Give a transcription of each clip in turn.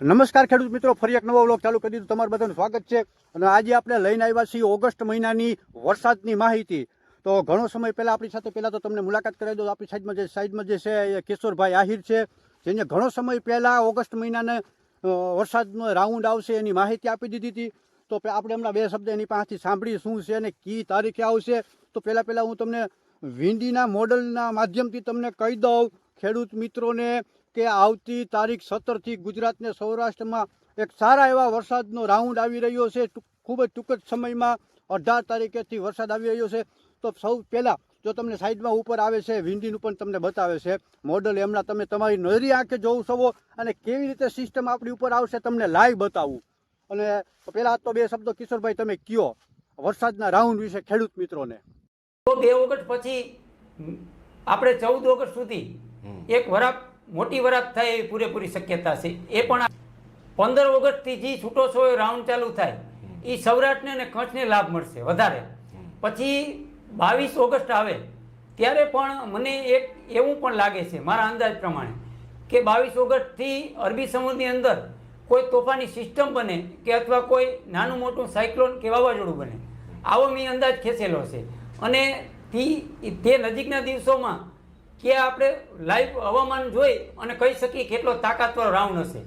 નમસ્કાર ખેડૂત મિત્રો, ફરી એક નવો વ્લોગ ચાલુ કરી દીધું. તમારું બધાનું સ્વાગત છે. અને આજે આપણે લઈને આવ્યા છીએ ઓગસ્ટ મહિનાની વરસાદની માહિતી. તો ઘણો સમય પહેલાં આપણી સાથે પહેલાં તો તમને મુલાકાત કરાવી દો આપણી સાઈડમાં જે સાઈડમાં જે છે એ કિશોરભાઈ આહિર છે, જેને ઘણો સમય પહેલાં ઓગસ્ટ મહિનાને વરસાદનો રાઉન્ડ આવશે એની માહિતી આપી દીધી હતી. તો આપણે હમણાં બે શબ્દ એની પાસેથી સાંભળી શું છે અને કી તારીખે આવશે. તો પહેલાં પહેલાં હું તમને વિંડીના મોડલના માધ્યમથી તમને કહી દઉં. ખેડૂત મિત્રોને કે આવતી તારીખ સત્તરથી ગુજરાતને સૌરાષ્ટ્રમાં એક સારા એવા વરસાદનો રાઉન્ડ આવી રહ્યો છે. ખૂબ જ ટૂંક જ સમયમાં અઢાર તારીખેથી વરસાદ આવી રહ્યો છે. તો સૌ પહેલાં જો તમને સાઈડમાં ઉપર આવે છે વિંડીનું પણ તમને બતાવે છે. મોડલ એમના તમે તમારી નજરી આંખે જોઉં છો અને કેવી રીતે સિસ્ટમ આપણી ઉપર આવશે તમને લાઈવ બતાવું. અને પહેલાં તો બે શબ્દો કિશોરભાઈ તમે કયો વરસાદના રાઉન્ડ વિશે ખેડૂત મિત્રોને? તો બે ઓગસ્ટ પછી આપણે ચૌદ ઓગસ્ટ સુધી એક વરાપ મોટી વરાપ થાય એવી પૂરેપૂરી શક્યતા છે. એ પણ પંદર ઓગસ્ટથી જે છૂટો છોયો રાઉન્ડ ચાલુ થાય. એ સૌરાષ્ટ્રને અને કચ્છને લાભ મળશે વધારે. પછી બાવીસ ઓગસ્ટ આવે ત્યારે પણ મને એક એવું પણ લાગે છે મારા અંદાજ પ્રમાણે કે બાવીસ ઓગસ્ટથી અરબી સમુદ્રની અંદર કોઈ તોફાની સિસ્ટમ બને કે અથવા કોઈ નાનું મોટું સાયક્લોન કે વાવાઝોડું બને. આવો મેં અંદાજ ખેંચેલો છે. અને તે નજીકના દિવસોમાં કે આપણે લાઈવ હવામાન જોઈ અને કહી શકીએ કેટલો તાકાતવર રાઉન્ડ હશે.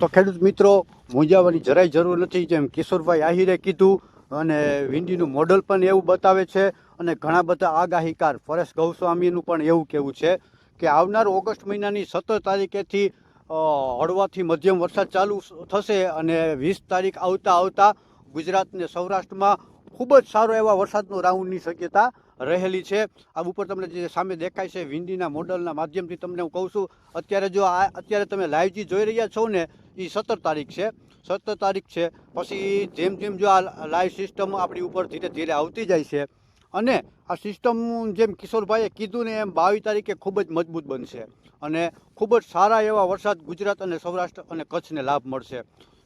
તો ખેડૂત મિત્રો, મૂંઝાવાની જરાય જરૂર નથી, જેમ કિશોરભાઈ આહિરે કીધું અને વિંડીનું મોડલ પણ એવું બતાવે છે અને ઘણા બધા આગાહીકાર પરેશ ગૌસ્વામીનું પણ એવું કહેવું છે કે આવનાર ઓગસ્ટ મહિનાની સત્તર તારીખેથી હળવાથી મધ્યમ વરસાદ ચાલુ થશે અને વીસ તારીખ આવતા આવતા ગુજરાતને સૌરાષ્ટ્રમાં ખૂબ જ સારો એવા વરસાદનો રાઉન્ડની શક્યતા રહેલી છે. આ ઉપર તમને જે સામે દેખાય છે વિંડીના મોડલના માધ્યમથી તમને હું કહું છું, અત્યારે જો આ, અત્યારે તમે લાઈવજી જોઈ રહ્યા છો ને એ સત્તર તારીખ છે. સત્તર તારીખ છે. પછી જેમ જેમ જો આ લાઈવ સિસ્ટમ આપણી ઉપર ધીરે ધીરે આવતી જાય છે અને આ સિસ્ટમ જેમ કિશોરભાઈએ કીધું ને એમ બાવીસ તારીખે ખૂબ જ મજબૂત બનશે અને ખૂબ જ સારા એવા વરસાદ ગુજરાત અને સૌરાષ્ટ્ર અને કચ્છને લાભ મળશે.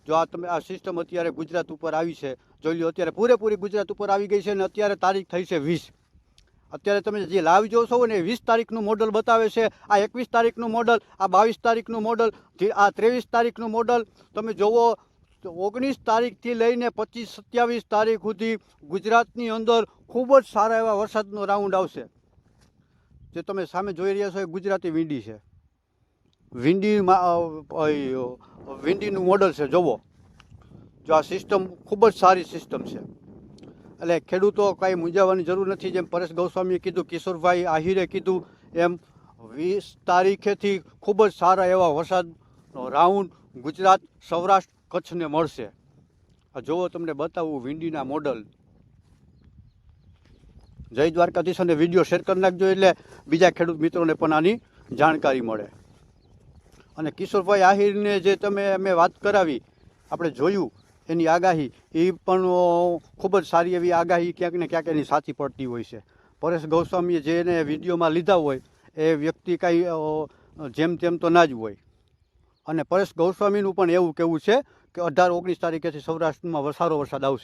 જો આ તમે, આ સિસ્ટમ અત્યારે ગુજરાત ઉપર આવી છે, જોઈ લો અત્યારે પૂરેપૂરી ગુજરાત ઉપર આવી ગઈ છે અને અત્યારે તારીખ થઈ છે વીસ. અત્યારે તમે જે લાઈવ જોશો ને વીસ તારીખનું મોડલ બતાવે છે, આ એકવીસ તારીખનું મોડલ, આ બાવીસ તારીખનું મોડલ આ ત્રેવીસ તારીખનું મોડલ, તમે જોવો, ઓગણીસ તારીખથી લઈને પચીસ સત્યાવીસ તારીખ સુધી ગુજરાતની અંદર ખૂબ જ સારા એવા વરસાદનો રાઉન્ડ આવશે. જે તમે સામે જોઈ રહ્યા છો એ ગુજરાતી વિંડી છે. વિંડીમાં વિંડીનું મોડલ છે, જોવો. જો આ સિસ્ટમ ખૂબ જ સારી સિસ્ટમ છે. એટલે ખેડૂતો કાંઈ મૂંઝાવાની જરૂર નથી. જેમ પરેશ ગૌસ્વામીએ કીધું, કિશોરભાઈ આહિરે કીધું, એમ વીસ તારીખેથી ખૂબ જ સારા એવા વરસાદનો રાઉન્ડ ગુજરાત સૌરાષ્ટ્ર કચ્છને મળશે. જોવો તમને બતાવું વિંડીના મોડલ. જય દ્વારકાધીશ અને વીડિયો શેર કરી નાખજો એટલે બીજા ખેડૂત મિત્રોને પણ આની જાણકારી મળે. અને કિશોરભાઈ આહિરને જે તમે અમે વાત કરાવી, આપણે જોયું એની આગાહી, એ પણ ખૂબ જ સારી એવી આગાહી ક્યાંક ને ક્યાંક એની સાચી પડતી હોય છે. પરેશ ગૌસ્વામીએ જે એને વિડીયોમાં લીધા હોય, એ વ્યક્તિ કાંઈ જેમ તેમ તો ના જ હોય. અને પરેશ ગૌસ્વામીનું પણ એવું કહેવું છે કે અઢાર ઓગણીસ તારીખેથી સૌરાષ્ટ્રમાં વરસારો વરસાદ આવશે.